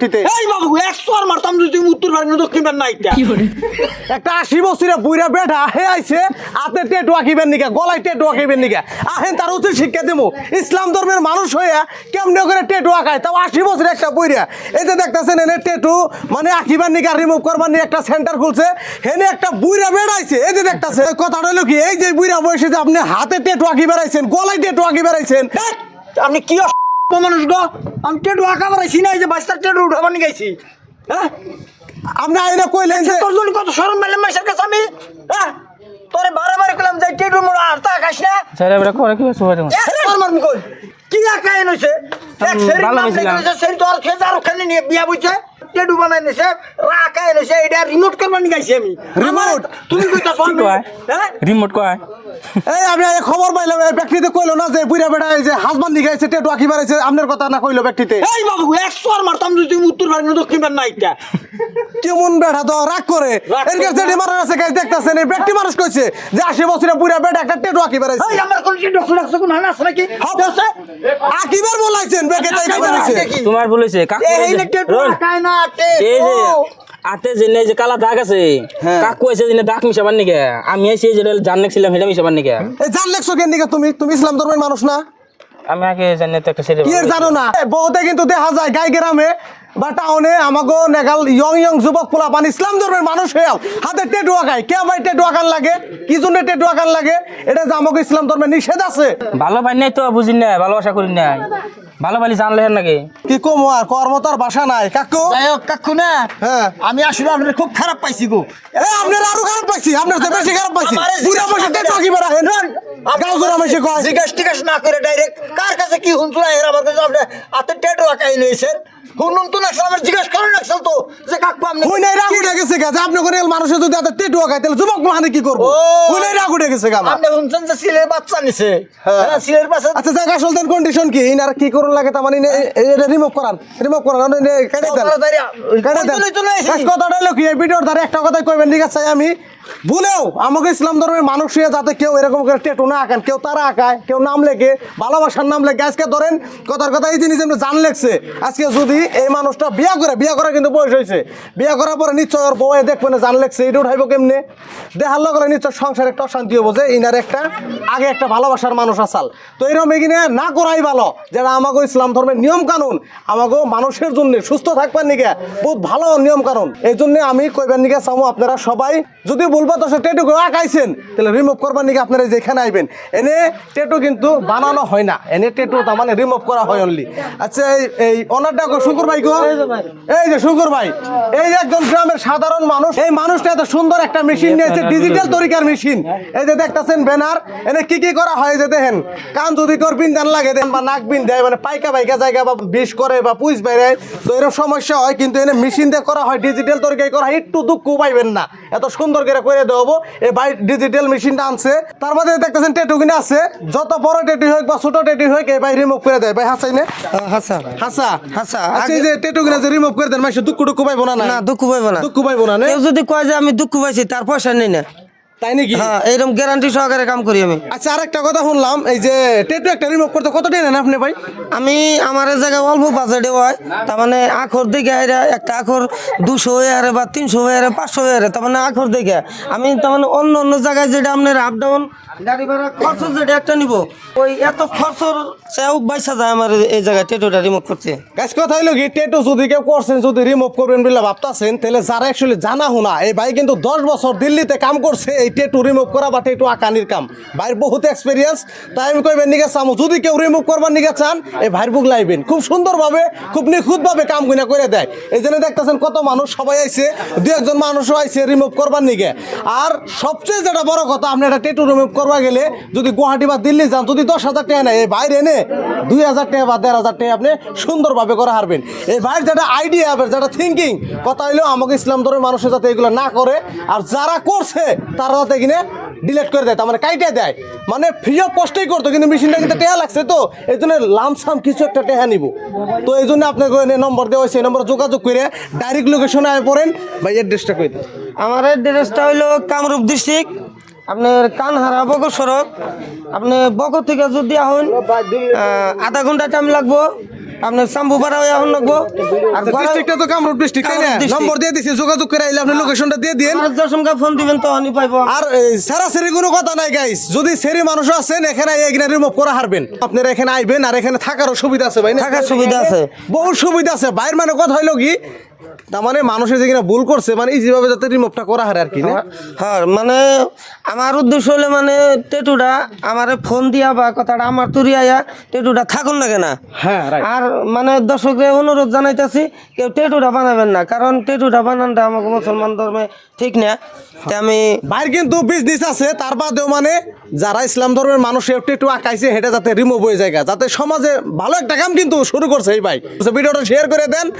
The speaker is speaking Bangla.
টিতে। এই বাবু একশো আর মারতাম যদি তুমি উত্তর পারবি না দক্ষিণ পারবি না একটা আশি বছরে বুইরা বেটা হে আইছে আপনি টেটু আঁকিবেন নিকা গলায় টেটু আঁকিবেন নিকা। আহেন তার উচিত শিক্ষা দেবো ইসলাম ধর্মের মানুষ হইয়া কেমনে করে টেটু আঁকায়? তাও আশি বছরে একটা বুইরা এই যে দেখতেছেন এনে টেটু মানে আঁকিবার নিকা রিমুভ করবার নিয়ে একটা সেন্টার খুলছে। হেনে একটা বুইরা বেড়াইছে। এই যে দেখতেছে কথাটা হলো কি এই যে বুইরা বয়সে যে আপনি হাতে টেটু আঁকি বেড়াইছেন গলায় টেটু আঁকি বেড়াইছেন। আপনি কি মানুষ গো আমি টেটু আঁকা বাড়াইছি না এই যে বাস্তার টেটু উঠাবার নিয়ে গেছি। হ্যাঁ? আপনি আইনে কইলেন যে? তোর জন্য কত সরম মেলে মাসের কাছে আমি হ্যাঁ? তোরে বারে বারে করলাম যে টেটু মোড়া আর তা আকাশ না। স্যার এবারে করে কি হচ্ছে হয়ে একবার মারবি কই? কি আঁকা এনেছে এক সেরি নাম হয়েছিলাম। সেরি তো আর খেয়ে আর ওখানে নিয়ে বিয়া বুঝছে টেটু বানাই নিছে আঁকা এনেছে এটা রিমোট করবার নিয়ে গেছি আমি। Remote? তুমি কইতাছ আমি কয়? হ্যাঁ? রিমোট কয়? এই আমি খবর পাইলাম এই ব্যক্তিতে কইলো না যে বুইরা বেড়া এই যে হাজবান নিয়ে গেছে টেটু আঁকি বেড়াইছে আপনার কথা না কইলো ব্যক্তিতে? এই বাবু একশো আর মারতাম যদি তুমি উত্তর পারবি দক্ষিণ পারবি না এটা কেমন বেড়া তো রাগ করে। এর কাছে না। মারার আছে গাছ দেখতাছেন এই ব্যক্তি মানুষ কইছে যে আশি বছরে বুইরা বেড়া একটা টেটু আঁকি বেড়াইছে এই আমার কোন টেটু রাখছো কোন হানা আছে নাকি? আছে? আঁকিবার বলাইছেন বেকে তাই বেড়াইছে তোমার বলেছে কাকু এই এই যে- নে টেটু আঁকায় না এই যে টেটু আতে জেনে যে কালা দাগ আছে কাকু আছে জেনে দাগ মিশাবার নিকে। আমি এসে জেনে জান ছিলাম সেটা মিশাবার নিকে। জান লেখছো কেন নিকা তুমি? তুমি ইসলাম ধর্মের মানুষ না? আমি আগে জানি তো একটা সেরে কি জানো না বহুতে কিন্তু দেখা যায় গাই গ্রামে বা টাউনে আমাকে নেগাল ইয়ং ইয়ং যুবক পোলা পান ইসলাম ধর্মের মানুষ হয়েও হাতে টেটু আঁকায়। কে ভাই টেটু আঁকান লাগে? কি জন্য টেটু আঁকান লাগে? এটা যে আমাকে ইসলাম ধর্মের নিষেধ আছে। ভালো পাই নাই তো বুঝি নাই ভালোবাসা করি নাই। ভালো পাইলি জানলে হেন নাকি? কি কম আর কর্মতার ভাষা নাই। কাকু? কাকু না হ্যাঁ। আমি আসলে আপনার খুব খারাপ পাইছি গো। এ আপনার আরও খারাপ পাইছি আপনার তো বেশি খারাপ পাইছি। পুরা বসে টেটু আঁকি বেড়াহেন গাও জোড়া মেশে কয় জিজ্ঞাস টিজ্ঞাস না করে ডাইরেক্ট কার কাছে কি হুনছু না এর আমার কাছে আপনি হাতে টেটু আঁকাই নিয়েছেন হুনুন তো না আমার জিজ্ঞাস করেন রাখছেন তো যে কাকু আপনি হুই নাই রাগ উঠে গেছে গা আপনি করে মানুষের যদি হাতে টেটু আঁকায় তাহলে যুবক মানে কি করব ও। হুই নাই রাগ উঠে গেছে গা আপনি শুনছেন যে সিলের বাচ্চা নিছে হ্যাঁ। হ্যাঁ সিলের বাচ্চা আচ্ছা জায়গা আসল কন্ডিশন কি ইনার কি করুন লাগে তার মানে এটা রিমুভ করান রিমুভ করান নে- কেটে দেন কেটে দেন চলে চলে এসেছি। শেষ কথাটা হলো কি এই ভিডিওর ধারে একটা কথাই কইবেন ঠিক আছে আমি ভুলেও আমাকে ইসলাম ধর্মের মানুষ হয়ে যাতে কেউ এরকম করে টেটু না আঁকান, কেউ তারা আঁকায়, কেউ নাম লেখে, ভালোবাসার নাম লেখে। আজকে ধরেন, কথার কথা এই জিনিস জান লেখছে আজকে যদি এই মানুষটা বিয়া করে, বিয়া করা কিন্তু বয়স হয়েছে। বিয়া করার পরে নিশ্চয় ওর বউ দেখবে না জান লেখছে এটা উঠাইব কেমনে? দেখার লগে নিশ্চয় সংসার একটা অশান্তি হব যে ইনার একটা, আগে একটা ভালোবাসার মানুষ আসাল। তো এরকম এগিয়ে না করাই ভালো, যারা আমাকে ইসলাম ধর্মের নিয়ম কানুন আমাকে মানুষের জন্য সুস্থ থাকবার নিকে বহুত ভালো নিয়ম কানুন এই জন্য আমি কইবার নিকে চামু আপনারা সবাই যদি বলব তো সে টেটু করে আঁকাইছেন। তাহলে রিমুভ করবার নিকে আপনারা যেখানে আইবেন। এনে টেটু কিন্তু বানানো হয় না। এনে টেটু তার মানে রিমুভ করা হয় অনলি আচ্ছা এই এই অনারটা শুকুর ভাই গো এই যে শুকুর ভাই। এই যে একজন গ্রামের সাধারণ মানুষ এই মানুষটা এত সুন্দর একটা মেশিন নিয়েছে ডিজিটাল তরিকার মেশিন এই যে দেখতেছেন ব্যানার এনে কি কি করা হয় যে দেখেন। কান যদি কর বিন্দান লাগে দেন বা নাক বিন দেয় মানে পাইকা পাইকা জায়গা বা বিষ করে বা পুইস বেড়ায় তো এরকম সমস্যা হয় কিন্তু এনে মেশিন দিয়ে করা হয় ডিজিটাল তরিকায় করা হয় একটু দুঃখ পাইবেন না। এত সুন্দর করে করে দেবো এই বাই ডিজিটাল মেশিনটা আনছে। তার মধ্যে দেখতেছেন টেটু কিনে আছে। যত বড় টেটু হোক বা ছোট টেটু হোক এই ভাই রিমুভ করে দেয়। ভাই হাসাই না। হাসা হাসা হাসা। আচ্ছা এই যে টেটু কিনে যে রিমুভ করে দেন মাসে দুঃখ টুকু পাইবো না না দুঃখ পাইবো না। দুঃখ পাইবো না যদি কয় যে আমি দুঃখ পাইছি তার পয়সা নেই না। তাই নাকি? হ্যাঁ এইরকম গ্যারান্টি সহকারে কাম করি আমি। আচ্ছা আরেকটা কথা শুনলাম এই যে টেটু একটা রিমুভ করতে কত টাকা নেন আপনি ভাই? আমি আমার জায়গায় অল্প বাজেটে হয় তার মানে আখর দেখে এরা একটা আখর দুশো হয়ে আরে বা তিনশো হয়ে আরে পাঁচশো হয়ে আরে তার মানে আখর দেখে। আমি তার মানে অন্য অন্য জায়গায় যেটা আপনার আপ ডাউন গাড়ি ভাড়া খরচ যেটা একটা নিব ওই এত খরচর সেও বাইসা যায় আমার এই জায়গায় টেটোটা রিমুভ করতে। গাছ কথা হইল কি টেটু যদি কেউ করছেন যদি রিমুভ করবেন বলে ভাবতাছেন তাহলে যারা অ্যাকচুয়ালি জানা হোনা এই ভাই কিন্তু দশ বছর দিল্লিতে কাম করছে এই টেটু রিমুভ করা বা টেটু আঁকানির কাম। ভাইয়ের বহুত এক্সপিরিয়েন্স তাই আমি কইবেন নিকে চামো। যদি কেউ রিমুভ করবার নিকে চান, এই ভাইয়ের বুক লাইবেন। খুব সুন্দরভাবে, খুব নিখুঁতভাবে কাম গুনা করে দেয়। এই জন্য দেখতেছেন কত মানুষ সবাই আইছে দু একজন মানুষও আইছে রিমুভ করবার নিকে আর সবচেয়ে যেটা বড় কথা, আপনি একটা টেটু রিমুভ করবা গেলে যদি গুয়াহাটি বা দিল্লি যান, যদি দশ হাজার টাকা নেয়, এই বাইরে এনে দুই হাজার টাকা বা দেড় হাজার টাকা আপনি সুন্দরভাবে করে হারবেন। এই ভাইয়ের যেটা আইডিয়া হবে যেটা থিঙ্কিং কথা হইল আমাকে ইসলাম ধর্মের মানুষের যাতে এগুলো না করে, আর যারা করছে, তারা যাতে কিনে ডিলেট করে দেয়, তার মানে কাইটে দেয়। মানে ফ্রি অফ কস্টেই করতো, কিন্তু মেশিনটা কিন্তু টেহা লাগছে তো, এই জন্য লামসাম কিছু একটা টেহা নিব। তো এই জন্য আপনাকে নম্বর দেওয়া হয়েছে, এই নম্বরে যোগাযোগ করে ডাইরেক্ট লোকেশনে আয় পড়েন। ভাই অ্যাড্রেসটা দিন? আমার ড্রেসটা হইল কামরূপ ডিস্ট্রিক্ট আপনার কানহারা বকর সড়ক। আপনি বকর থেকে যদি আহুন আহ, আধা ঘণ্টা টাইম লাগবো। আপনার চাম্বুপাড়া এখন লাগবো। আর গড়াই- ডিস্ট্রিক্টটা তো কামরূপ ডিস্ট্রিক্ট তাই না? নম্বর দিয়ে দিছি যোগাযোগ করে আইলে আপনি লোকেশনটা দিয়ে দিন ফোন দিবেন তো আমি পাইবো। আর সেরাসেরি কোনো কথা নাই গাইস যদি সেরি মানুষ আছেন এখানে এখানে রিমুভ করে হারবেন। আপনারা এখানে আইবেন আর এখানে থাকারও সুবিধা আছে ভাই থাকার সুবিধা আছে। বহু সুবিধা আছে। বাইরের মানে কথা হইল কি তার মানে মানুষের যেখানে ভুল করছে মানে ইজিভাবে যাতে রিমুভটা করা হয় আর কি না? হ্যাঁ মানে আমার উদ্দেশ্য হলে মানে টেটুটা আমারে ফোন দিয়া বা কথাটা আমার তুরি আয়া টেটুটা থাকুন লাগে না হ্যাঁ আর মানে দর্শকদের অনুরোধ জানাইতেছি কেউ টেটুটা বানাবেন না কারণ টেটুটা বানানটা আমাকে মুসলমান ধর্মে ঠিক না। তা আমি বাইর কিন্তু বিজনেস আছে তার বাদেও মানে যারা ইসলাম ধর্মের মানুষ একটু একটু আঁকাইছে হেঁটে যাতে রিমুভ হয়ে যায় যাতে সমাজে ভালো একটা কাম কিন্তু শুরু করছে এই ভাই। ভিডিওটা শেয়ার করে দেন।